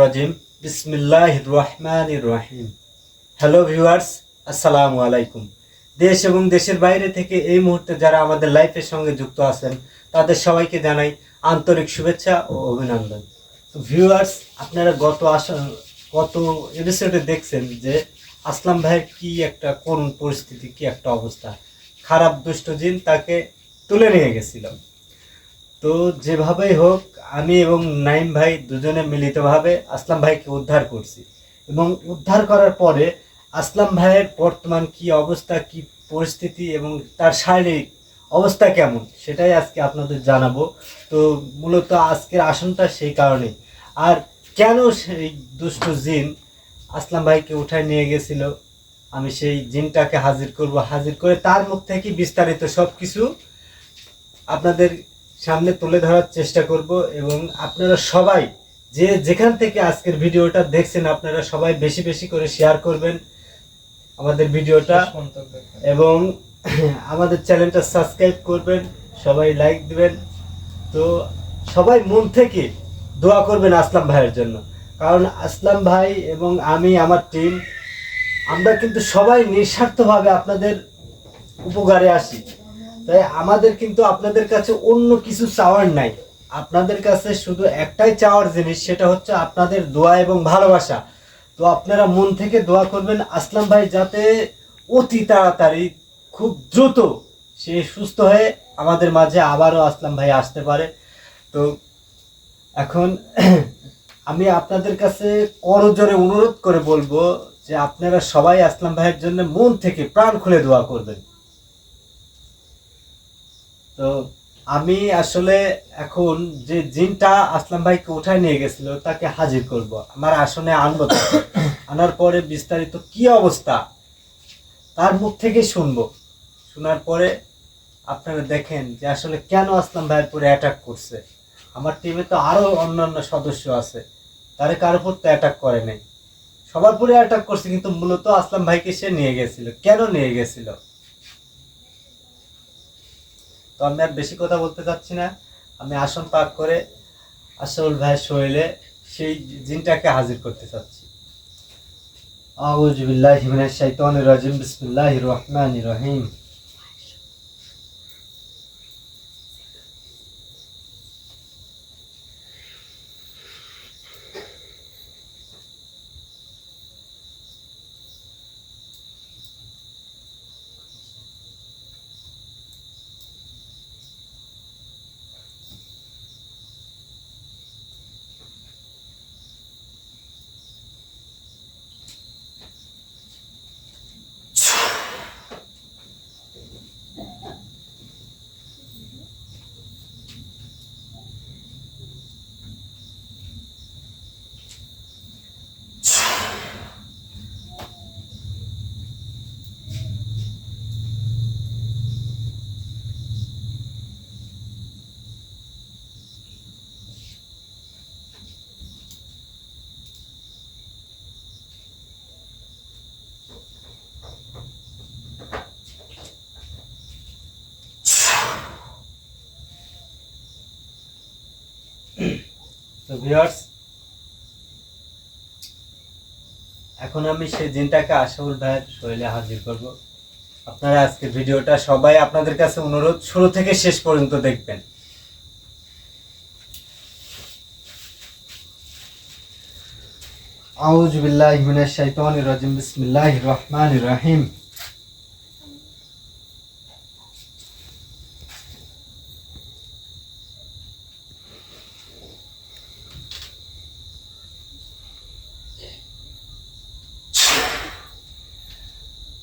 রাজিম। বিসমিল্লাহির রহমানির রহিম। হ্যালো ভিউয়ার্স, আসসালামু আলাইকুম। দেশ এবং দেশের বাইরে থেকে এই মুহূর্তে যারা আমাদের লাইফের সঙ্গে যুক্ত আছেন, তাদের সবাইকে জানাই আন্তরিক শুভেচ্ছা ও অভিনন্দন। ভিউয়ার্স, আপনারা গত আসা, গত এপিসোডে দেখছেন যে আসলাম ভাইয়ের কি একটা, কোন পরিস্থিতি, কি একটা অবস্থা। খারাপ, দুষ্ট জিন তাকে তুলে নিয়ে গেছিল। তো যেভাবেই হোক, আমি এবং নাইম ভাই দুজনে মিলিতভাবে আসলাম ভাইকে উদ্ধার করছি। এবং উদ্ধার করার পরে আসলাম ভাইয়ের বর্তমান কি অবস্থা, কি পরিস্থিতি এবং তার শারীরিক অবস্থা কেমন, সেটাই আজকে আপনাদের জানাব। তো মূলত আজকের আসনটা সেই কারণে আর কেন সেই দুষ্ট জিন আসলাম ভাইকে উঠায় নিয়ে গেছিল, আমি সেই জিনটাকে হাজির করব। হাজির করে তার মুখ থেকে বিস্তারিত সব কিছু আপনাদের সামনে তুলে ধরার চেষ্টা করব এবং আপনারা সবাই যে যেখান থেকে আজকের ভিডিওটা দেখছেন আপনারা সবাই বেশি বেশি করে শেয়ার করবেন আমাদের ভিডিওটা এবং আমাদের চ্যানেলটা সাবস্ক্রাইব করবেন সবাই লাইক দিবেন। তো সবাই মন থেকে দোয়া করবেন আসলাম ভাইয়ের জন্য। কারণ আসলাম ভাই এবং আমি আমার টিম আমরা কিন্তু সবাই নিঃস্বার্থভাবে আপনাদের উপকারে আসি। তাই আমাদের কিন্তু আপনাদের কাছে অন্য কিছু চাওয়ার নাই। আপনাদের কাছে শুধু একটাই চাওয়ার জিনিস, সেটা হচ্ছে আপনাদের দোয়া এবং ভালোবাসা। তো আপনারা মন থেকে দোয়া করবেন, আসলাম ভাই, যাতে অতি তাড়াতাড়ি, খুব দ্রুত সে সুস্থ হয়ে আমাদের মাঝে আবারও আসলাম ভাই, আসতে পারে। তো এখন আমি আপনাদের কাছে করজোরে অনুরোধ করে বলব যে আপনারা সবাই আসলাম ভাইয়ের জন্য মন থেকে প্রাণ খুলে দোয়া করবেন। তো আমি আসলে এখন যে জিনটা আসলাম ভাইকে উঠায় নিয়ে গেছিল, তাকে হাজির করব। আমার আসনে আনব আনার পরে বিস্তারিত কি অবস্থা, তার মুখ থেকে শুনব। শোনার পরে আপনারা দেখেন যে আসলে কেন আসলাম ভাইয়ের পরে অ্যাটাক করছে। আমার টিমে তো আরও অন্যান্য সদস্য আছে, তারা কার উপর তো অ্যাটাক করে নাই। সবার পরে অ্যাটাক করছে, কিন্তু মূলত আসলাম ভাইকে সে নিয়ে গেছিল। কেন নিয়ে গেছিল? তো আমি আর বেশি কথা বলতে চাচ্ছি না। আমি আসন পাক করে আসল ভাই শরীরে সেই জিনটাকে হাজির করতে চাচ্ছি। আউযু বিল্লাহি মিনাশ শাইতানির রাজিম, বিসমিল্লাহির রহমানির রহিম। ভিউয়ার্স এখন আমি সেই জিনটাকে আশাউল ভাইয়ের শৈলে হাজির করব। আপনারা আজকের ভিডিওটা সবাই আপনাদের কাছে অনুরোধ, শুরু থেকে শেষ পর্যন্ত দেখবেন। আউযু বিল্লাহি মিনাশ শাইতানির রাজিম, বিসমিল্লাহির রহমানির রহিম।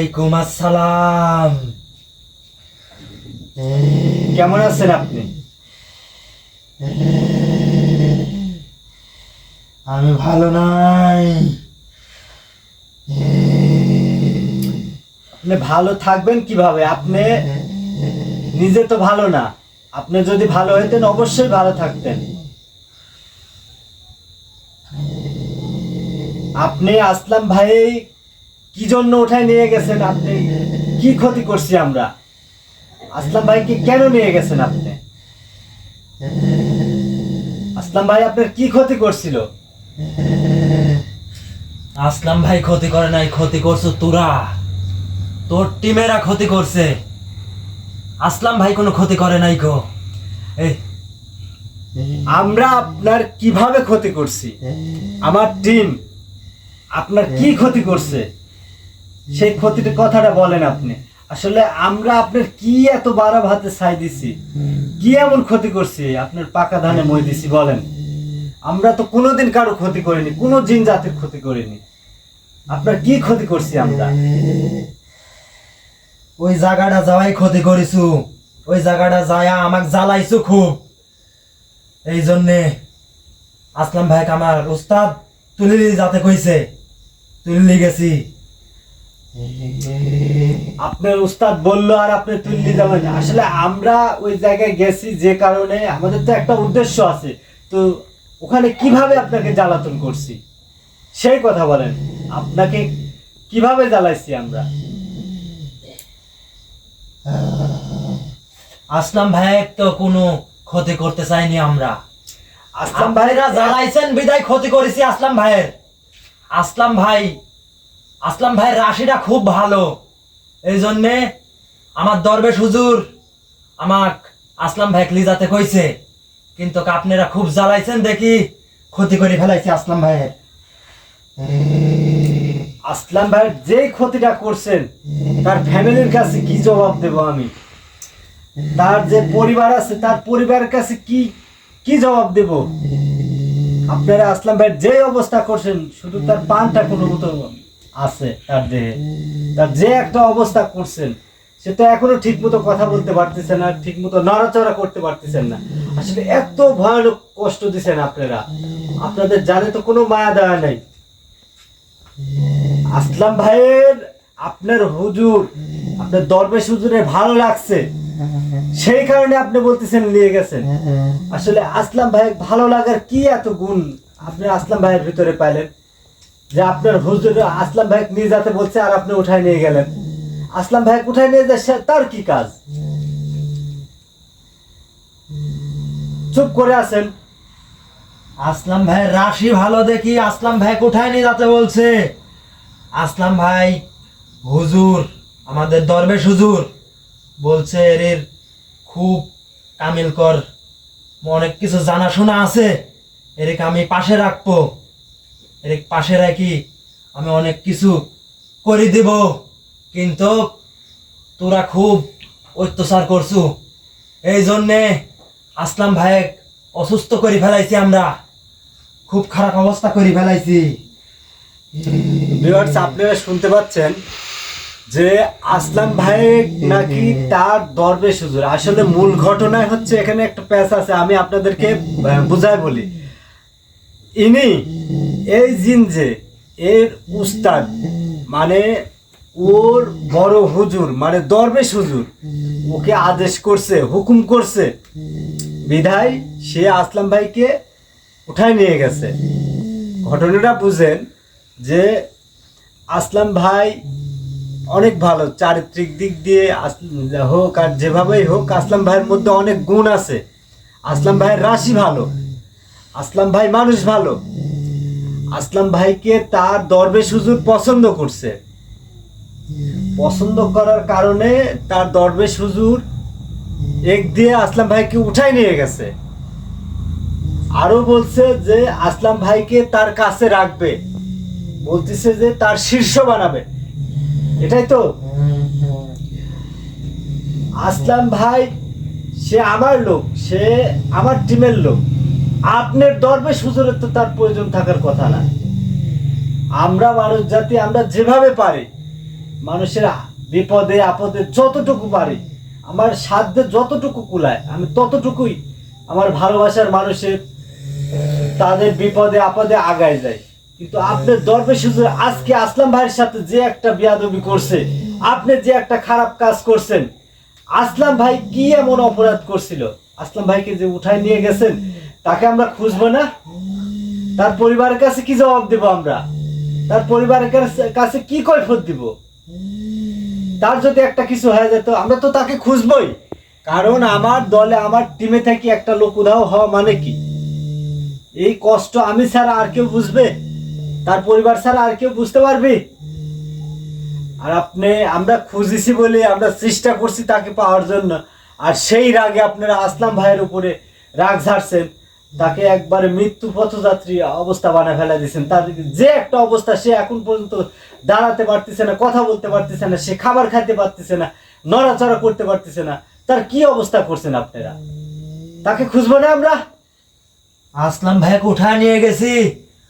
ওয়ালাইকুম আসসালাম। কেমন আছেন আপনি? আমি ভালো নাই। আপনি ভালো থাকবেন কীভাবে? আপনি নিজে তো ভালো না। আপনি যদি ভালো হইতেন, অবশ্যই ভালো থাকতেন। আপনি আসলাম ভাই কি জন্য উঠায় নিয়ে গেছেন আপনি? কি ক্ষতি করছি আমরা? আসলাম ভাইকে কেন নিয়ে গেছেন আপনি? আসলাম ভাই আপনার কি ক্ষতি করছিল? আসলাম ভাই ক্ষতি করে নাই ক্ষতি করছ তোরা। তোর টিমেরা ক্ষতি করছে। আসলাম ভাই কোনো ক্ষতি করে নাই গো। এই। আমরা আপনার কীভাবে ক্ষতি করছি? আমার টিম আপনার কি ক্ষতি করছে? সেই ক্ষতির কথাটা বলেন আপনি। আসলে আমরা আপনার কি এত বারা ভাতে ছাই দিছি? কি এমন ক্ষতি করছি? আপনার পাকা ধানে মই দিছি, বলেন। আমরা তো কোনোদিন কারও ক্ষতি করিনি, কোনো জিন জাতির ক্ষতি করিনি। আপনার কি ক্ষতি করছি আমরা? ওই জায়গাটা যাওয়াই ক্ষতি করিছু। ওই জায়গাটা যায়া আমাক জ্বালাইছু খুব। এই জন্যে আসলাম ভাই আমার উস্তাদ তুলিলি যাতে কইছে। তুলিলি গেছি। আপনার উস্তাদ বলল আর আপনি তুললি যাবেন আসলে আমরা ওই জায়গায় গেছি যে কারণে আমাদের তো একটা উদ্দেশ্য আছে। তো ওখানে কীভাবে আপনাকে জ্বালাতন করছি? সেই কথা বলেন। আপনাকে কীভাবে জ্বালাইছি আমরা? আসলাম ভাই তো কোনো ক্ষতি করতে চাইনি আমরা। আসলাম ভাইরা ভাইরা জ্বালাইছেন বিদায় ক্ষতি করেছি আসলাম ভাইয়ের। আসলাম ভাই আসলাম ভাইয়ের রাশিটা খুব ভালো। এই জন্যে আমার দরবেশ হুজুর আমাক আসলাম ভাই লিজাতে কইছে। কিন্তু আপনারা খুব জ্বালাইছেন দেখি, ক্ষতি করে ফেলাইছে আসলাম ভাইয়ের। আসলাম ভাই যে ক্ষতিটা করছেন, তার ফ্যামিলির কাছে কি জবাব দেব আমি? তার যে পরিবার আছে, তার পরিবারের কাছে কি কি জবাব দেব? আপনারা আসলাম ভাই যে অবস্থা করছেন, শুধু তার পানটা কোনো মতো আছে তার দেহে। তার যে একটা অবস্থা করছেন, সে তো এখনও ঠিক মতো কথা বলতে পারতেছে না ঠিক মতো নড়াচড়া করতে পারতেছেন না। আসলে এত ভয়ানক কষ্ট দিচ্ছেন আপনারা। আপনাদের জানে তো কোনো মায়া দেওয়া নাই। আসলাম ভাইয়ের, আপনার হুজুর, আপনার দরবেশ হুজুরের ভালো লাগছে। সেই কারণে আপনি বলতেছেন, নিয়ে গেছেন। আসলে আসলাম ভাই, ভালো লাগার কি এত গুণ আপনি আসলাম ভাইয়ের ভিতরে পাইলেন? যে আপনার হুজুর আসলাম ভাই নিয়ে যাতে বলছে আর আপনি উঠায় নিয়ে গেলেন। আসলাম ভাই উঠায় নিয়ে যাচ্ছে তার কি কাজ? চুপ করে আছেন। আসলাম ভাই, রাশি ভালো দেখি। আসলাম ভাই কোথায় নিয়ে যেতে বলছে। আসলাম ভাই, হুজুর, আমাদের দরবেশ হুজুর বলছে এর খুব কামিল কর অনেক কিছু জানাশোনা আছে, এরকে আমি পাশে রাখব। এর পাশে রাখি, আমি অনেক কিছু করে দিব, কিন্তু তোরা খুব অত্যাচার করছু। এই জন্যে আসলাম ভাই অসুস্থ করে ফেলাইছি আমরা। খুব খারাপ অবস্থা করে ফেলাইছি। আপনারা শুনতে পাচ্ছেন যে আসলাম ভাই নাকি তার দরবেশ হুজুর। আসলে মূল ঘটনায় হচ্ছে এখানে একটা প্যাচ আছে, আমি আপনাদেরকে বুঝাই বলি। ইনি এই জিন এর উস্তাদ মানে ওর বড় হুজুর মানে দরবেশ হুজুর, ওকে আদেশ করছে, হুকুম করছে। বিধায় সে আসলাম ভাইকে উঠায় নিয়ে গেছে। ঘটনাটা বুঝেন যে আসলাম ভাই অনেক ভালো, চারিত্রিক দিক দিয়ে হোক আর যেভাবেই হোক, আসলাম ভাইয়ের মধ্যে অনেক গুণ আছে। আসলাম ভাইয়ের রাশি ভালো, আসলাম ভাই মানুষ ভালো। আসলাম ভাইকে তার দরবেশ হুজুর পছন্দ করছে। পছন্দ করার কারণে তার দরবেশ হুজুর এক দিয়ে আসলাম ভাইকে উঠাই নিয়ে গেছে। আরও বলছে যে, আসলাম ভাইকে তার কাছে রাখবে। বলতেছে যে, তার শীর্ষ বানাবে। এটাই তো। আসলাম ভাই, সে আমার লোক, সে আমার টিমের লোক। আপনার দরবেশ হুজুরের তো তার প্রয়োজন থাকার কথা না। আমরা মানুষ জাতি, আমরা যেভাবে পারি, মানুষের বিপদে, আপদে যতটুকু পারি, আমার সাধ্যে যতটুকু কুলায়, আমি ততটুকুই আমার ভালোবাসার মানুষের তাদের বিপদে, আপদে আগায় যায় কিন্তু আপনার দরবেশ হুজুর আজকে আসলাম ভাইয়ের সাথে যে একটা বিয়াদবি করছে, আপনি যে একটা খারাপ কাজ করছেন, আসলাম ভাই কি এমন অপরাধ করছিল? আসলাম ভাইকে যে উঠায় নিয়ে গেছেন তাকে আমরা খুঁজবো না? তার পরিবারের কাছে কি জবাব দেব আমরা? তার পরিবারের কাছে- কি কৈফত দিব? তার যদি একটা কিছু হয়ে যেত আমরা তো তাকে খুঁজবই। কারণ আমার দলে, আমার টিমে থেকে একটা লোক উধাও হওয়া মানে কি? এই কষ্ট আমি ছাড়া আর কেউ বুঝবে? তার পরিবার ছাড়া আর কেউ বুঝতে পারবে? আর আপনি, আমরা খুঁজেছি বলে আমরা চেষ্টা করছি তাকে পাওয়ার জন্য। আর সেই রাগে আপনারা আসলাম ভাইয়ের উপরে রাগ ঝাড়ছেন। তাকে একবারে মৃত্যু পথযাত্রী অবস্থা বানায় ফেলা দিয়েছেন। তার যে একটা অবস্থা সে এখন পর্যন্ত দাঁড়াতে পারতেছে না, কথা বলতে পারতেছে না, সে খাবার খাইতে পারতেছে না, নড়াচড়া করতে পারতেছে না। তার কি অবস্থা করছেন আপনারা? তাকে খুঁজবো না আমরা? আসলাম ভাইকে উঠায় নিয়ে গেছি।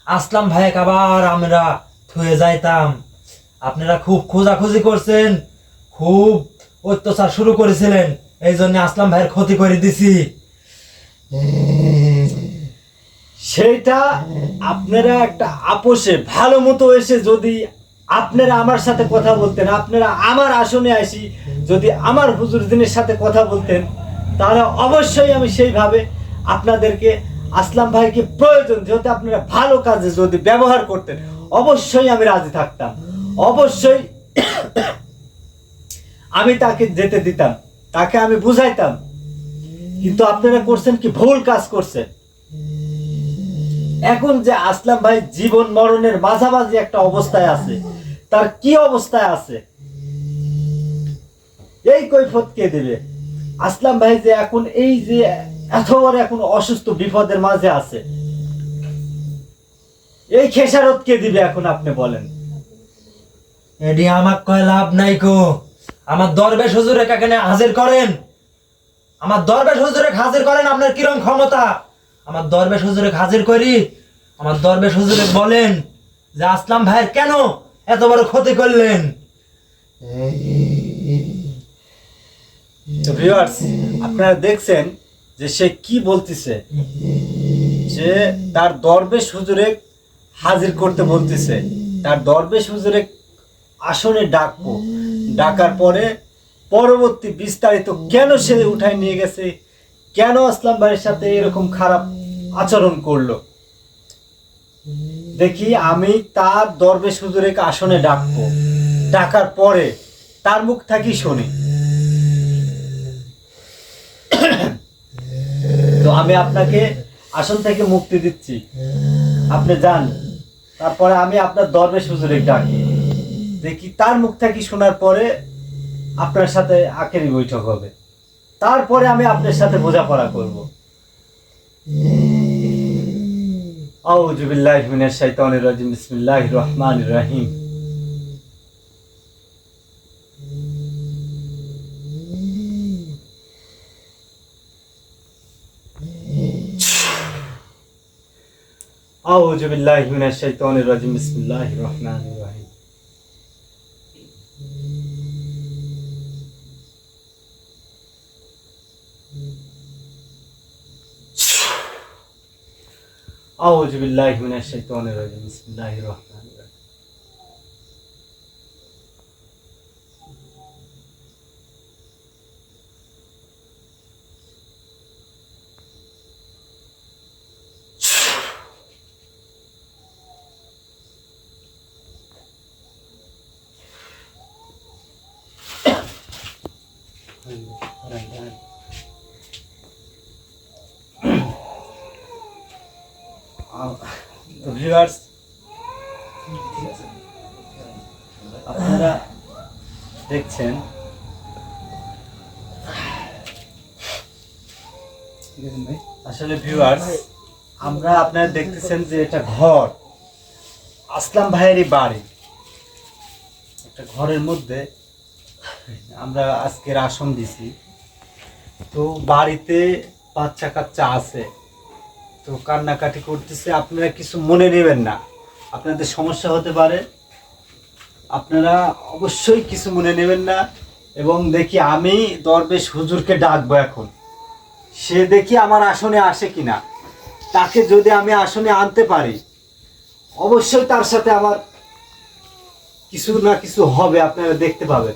আসলাম ভাইকে আবার আমরা থুয়ে যাইতাম। আপনারা খুব খোঁজাখুঁজি করছেন, খুব অত্যাচার শুরু করেছিলেন। এই জন্য আসলাম ভাইয়ের ক্ষতি করে দিছি। সেইটা আপনারা একটা আপোষে ভালো মতো এসে যদি আপনারা আমার সাথে কথা বলতেন, আপনারা আমার আসনে আসি, যদি আমার হুজুরদিনের সাথে কথা বলতেন, তাহলে অবশ্যই আমি সেইভাবে আপনাদেরকে আসলাম ভাইকে প্রয়োজন, যেহেতু আপনারা ভালো কাজে যদি ব্যবহার করতেন, অবশ্যই আমি রাজি থাকতাম। অবশ্যই আমি তাকে যেতে দিতাম, তাকে আমি বুঝাইতাম। কিন্তু আপনারা করছেন কি? ভুল কাজ করছেন। এখন যে আসলাম ভাই, জীবন মরণের মাঝামাঝি একটা অবস্থায় আছে। তার কি অবস্থায় আছে? এই কৈফত কে দেবে? আসলাম ভাই যে এখন এই যে এত বড় এখন অসুস্থ বিপদের মাঝে আছে। এই খেসারত কে দিবে এখন আপনি বলেন? এডি আমার কয় লাভ নাই কো। আমার দরবেশ হুজুরে কাকে হাজির করেন। আমার দরবেশ হুজুরে হাজির করেন, আপনার কিরম ক্ষমতা? আমার দরবেশ হুজুরে হাজির করি। আমার দরবেশ হুজুরে বলেন যে, আসলাম ভাই কেন এত বড় ক্ষতি করলেন? আপনারা দেখছেন যে সে কি বলতেছে? যে তার দরবেশ হুজুরে হাজির করতে বলতেছে। তার দরবেশ হুজুরে আসনে ডাকবো। ডাকার পরে পরবর্তী বিস্তারিত কেন সে উঠায় নিয়ে গেছে? কেন আসলাম ভাইয়ের সাথে এরকম খারাপ আচরণ করল? দেখি আমি তার দরবেশ হুজুরে আসনে ডাকবো। ডাকার পরে তার মুখ থাকি শুনি। তো আমি আপনাকে আসন থেকে মুক্তি দিচ্ছি। আপনি যান। তারপরে আমি আপনার দরবেশ হুজুরে ডাকি। দেখি তার মুখ থেকে শোনার পরে আপনার সাথে আখেরি বৈঠক হবে। তারপরে আমি আপনার সাথে বোঝাপড়া করব। আউযু বিল্লাহি মিনাশ শাইতানির রাজিম, বিসমিল্লাহির রহমানির রহিম। আউযু বিল্লাহি মিনাশ শাইতানির রাজিম, বিসমিল্লাহির রহমানির রহিম আউযু বিল্লাহি মিনাশ শাইতানির রাজিম বিসমিল্লাহির রহমানির রহিম তো ভিউয়ার্স। আপনারা দেখছেন। আসলে ভিউয়ার্স, আমরা আপনারা দেখতেছেন যে এটা ঘর। আসলাম ভাইয়েরই বাড়ি। একটা ঘরের মধ্যে আমরা আজকের আসন দিছি। তো বাড়িতে বাচ্চা কাচ্চা আছে। তো কান্নাকাটি করতেছে, আপনারা কিছু মনে নেবেন না। আপনাদের সমস্যা হতে পারে। আপনারা অবশ্যই কিছু মনে নেবেন না এবং দেখি আমি দরবেশ হুজুরকে ডাকবো এখন। সে দেখি আমার আসনে আসে কিনা। তাকে যদি আমি আসনে আনতে পারি, অবশ্যই তার সাথে আমার কিছু না কিছু হবে, আপনারা দেখতে পাবেন।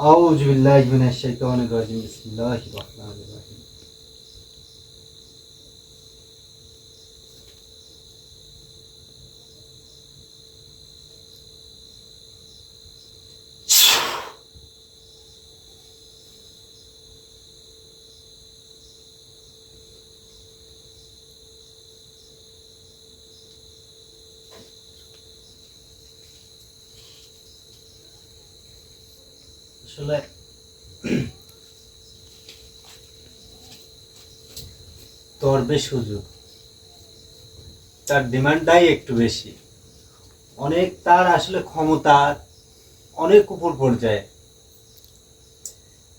আসলে দরবেশ হুজুর তার ডিমান্ডটাই একটু বেশি। অনেক তার আসলে ক্ষমতা, অনেক উপর পর্যায়ে।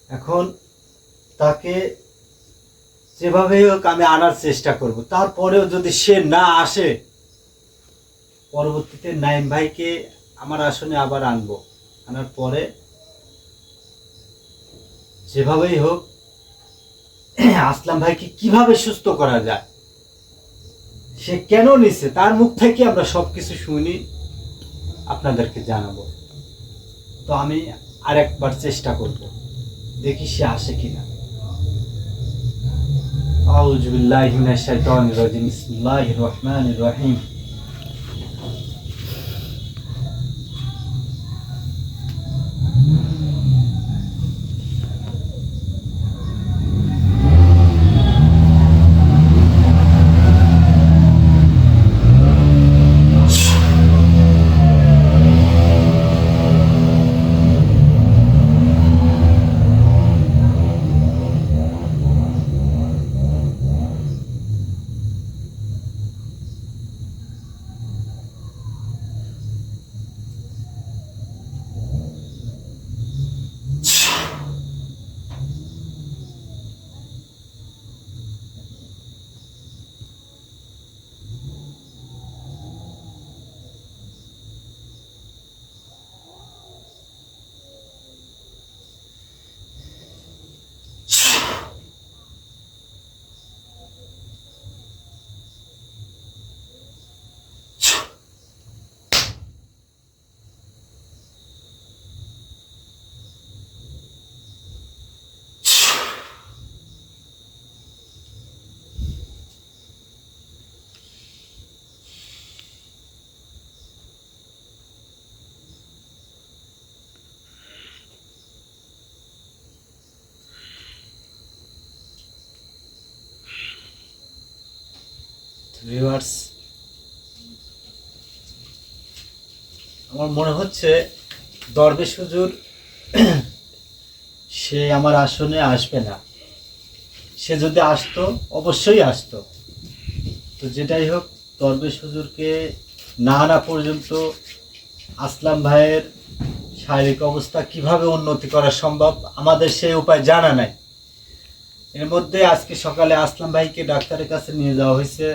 এখন তাকে যেভাবেই হোক আমি আনার চেষ্টা করব। তারপরেও যদি সে না আসে, পরবর্তীতে নাইম ভাইকে আমার আসনে আবার আনব। আনার পরে যেভাবেই হোক আসলাম ভাইকে কীভাবে সুস্থ করা যায়? সে কেন নিছে? তার মুখ থেকে আমরা সব কিছু শুনি, আপনাদেরকে জানাব। তো আমি আরেকবার চেষ্টা করব। দেখি সে আসে কিনা। আউযু বিল্লাহি মিনাশ শাইতানির রাজিম। বিসমিল্লাহির রহমানির রহিম। ভিউয়ার্স আমার মনে হচ্ছে দরবেশ হুজুর সে আমার আসনে আসবে না। সে যদি আসতো, অবশ্যই আসতো। তো যেটাই হোক, দরবেশ হুজুরকে না আনা পর্যন্ত আসলাম ভাইয়ের শারীরিক অবস্থা কীভাবে উন্নতি করা সম্ভব, আমাদের সেই উপায় জানা নাই। এর মধ্যে আজকে সকালে আসলাম ভাইকে ডাক্তারের কাছে নিয়ে যাওয়া হয়েছে।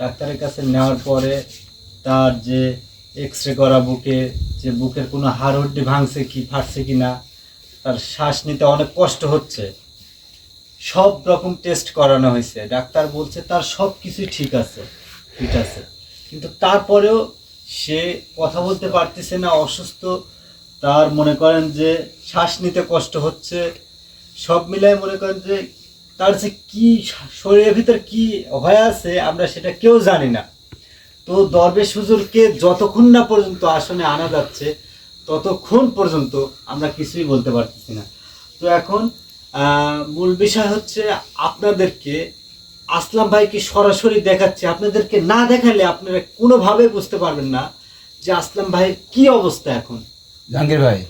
ডাক্তারের কাছে নেওয়ার পরে তার যে এক্স রে করা বুকে, যে বুকের কোনো হাড় হড্ডি ভাঙছে কি, ফাটছে কি না তার শ্বাস নিতে অনেক কষ্ট হচ্ছে। সব রকম টেস্ট করানো হয়েছে। ডাক্তার বলছে তার সব কিছুই ঠিক আছে ঠিক আছে। কিন্তু তারপরেও সে কথা বলতে পারতেছে না, অসুস্থ। তার মনে করেন যে শ্বাস নিতে কষ্ট হচ্ছে। সব মিলাই মনে করেন যে তার যে কি শরীরের ভিতর কি হয়ে আছে, আমরা সেটা কেউ জানি না। তো দরবেশ হুজুরকে যতক্ষণ না পর্যন্ত আসনে আনা যাচ্ছে, ততক্ষণ পর্যন্ত আমরা কিছুই বলতে পারতেছি না। তো এখন মূল বিষয় হচ্ছে আপনাদেরকে, আসলাম ভাইকে সরাসরি দেখাচ্ছে। আপনাদেরকে না দেখালে আপনারা কোনোভাবে বুঝতে পারবেন না যে আসলাম ভাইয়ের কি অবস্থা এখন। জাহাঙ্গীর ভাই,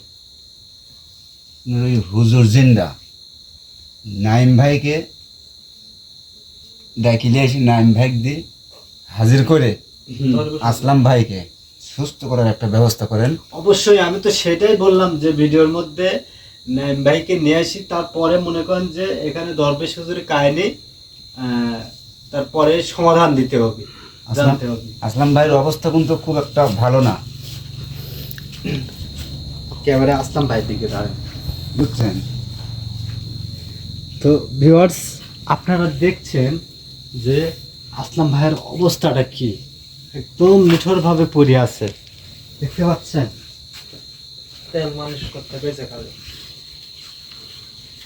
হুজুর জিন্দা। নাইম ভাইকে ডাকিলে এসে নাইম ভাই দিয়ে হাজির করে আসলাম ভাইকে। সুস্থ করার একটা ব্যবস্থা করেন। অবশ্যই আমি তো সেটাই বললাম যে ভিডিওর মধ্যে নাইম ভাইকে নিয়ে আসি তারপরে মনে করেন যে এখানে দরবেশ হুজুরের কাহিনী তারপরে সমাধান দিতে হবে আসলাম জানতে হবে। আসলাম ভাইয়ের অবস্থা কিন্তু খুব একটা ভালো না। ক্যামেরা আসলাম ভাইয়ের দিকে দাঁড়ান। বুঝছেন? তো ভিউয়ার্স আপনারা দেখছেন যে আসলাম ভাইয়ের অবস্থাটা কি? একদম নিঠোরভাবে পড়ে আছে। দেখতে পাচ্ছেন? তেল মালিশ করতে বেঁচে খাবে।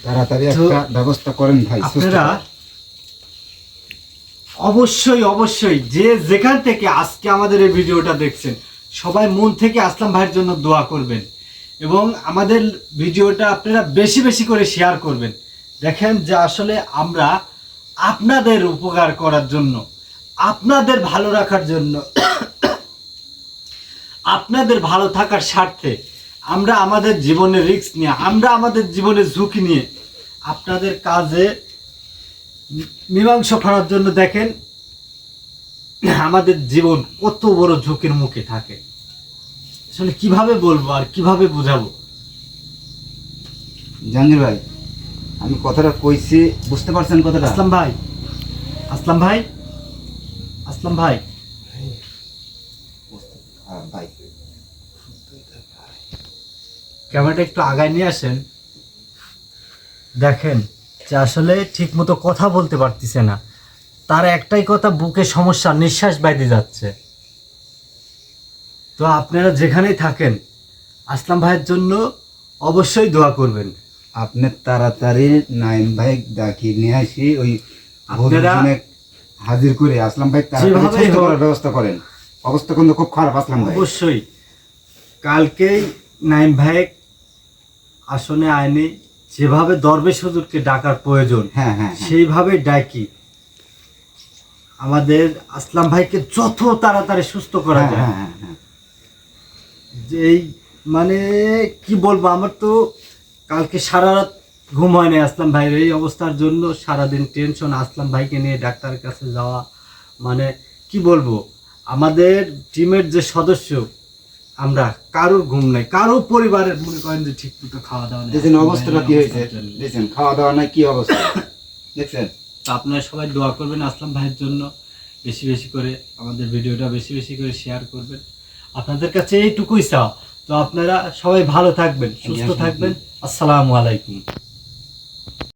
তাড়াতাড়ি একটা ব্যবস্থা করেন ভাই আপনারা অবশ্যই অবশ্যই যে যেখান থেকে আজকে আমাদের এই ভিডিওটা দেখছেন সবাই মন থেকে আসলাম ভাইয়ের জন্য দোয়া করবেন এবং আমাদের ভিডিওটা আপনারা বেশি বেশি করে শেয়ার করবেন। দেখেন যে আসলে আমরা আপনাদের উপকার করার জন্য, আপনাদের ভালো রাখার জন্য, আপনাদের ভালো থাকার স্বার্থে আমরা আমাদের জীবনে রিস্ক নিয়ে, আমরা আমাদের জীবনে ঝুঁকি নিয়ে আপনাদের কাজে মীমাংসা করার জন্য দেখেন আমাদের জীবন কত বড় ঝুঁকির মুখে থাকে। আসলে কীভাবে বলব আর কীভাবে বোঝাবো? জাহাঙ্গীর ভাই আমি কথাটা কইছি বুঝতে পারছেন কথাটা? আসলাম ভাই। আসলাম ভাই। আসলাম ভাই। হ্যাঁ, ভাই। ক্যামেরাটা একটু আগায় নিয়ে আসেন। দেখেন যে আসলে ঠিক মতো কথা বলতে পারতেছে না। তার একটাই কথা বুকে সমস্যা নিঃশ্বাস বাইরে যাচ্ছে। তো আপনারা যেখানেই থাকেন আসলাম ভাইয়ের জন্য অবশ্যই দোয়া করবেন। আপনি তাড়াতাড়ি নাইম ভাই ডাকি নিয়ে আসি ওই হাজির করে আসলাম ভাই তাড়াতাড়ি করার ব্যবস্থা করেন। অবস্থা কিন্তু খুব খারাপ আসলাম ভাই। অবশ্যই। কালকেই নাইম ভাই আসনে আইনি যেভাবে দরবেশ হুজুরকে ডাকার প্রয়োজন হ্যাঁ হ্যাঁ হ্যাঁ। সেইভাবে ডাকি। আমাদের আসলাম ভাইকে যত তাড়াতাড়ি সুস্থ করা হ্যাঁ, যায়। হ্যাঁ, হ্যাঁ, হ্যাঁ। যে এই মানে কি বলব আমার তো কালকে সারা রাত ঘুম হয় হয়নি আসলাম ভাইয়ের। এই অবস্থার জন্য সারাদিন টেনশন আসলাম ভাইকে নিয়ে ডাক্তারের কাছে যাওয়া। মানে কি বলব? আমাদের টিমের যে সদস্য আমরা কারোর ঘুম নাই। কারও পরিবারের মনে করেন যে ঠিক মতো খাওয়া দাওয়া নেই। দেখছেন অবস্থাটা কি হয়েছে। দেখছেন খাওয়া দাওয়া নাই কি অবস্থা? দেখছেন? তো আপনারা সবাই দোয়া করবেন আসলাম ভাইয়ের জন্য। বেশি বেশি করে আমাদের ভিডিওটা বেশি বেশি করে শেয়ার করবেন। আপনাদের কাছে এইটুকুই চাওয়া। তো আপনারা সবাই ভালো থাকবেন সুস্থ থাকবেন। আসসালামু আলাইকুম।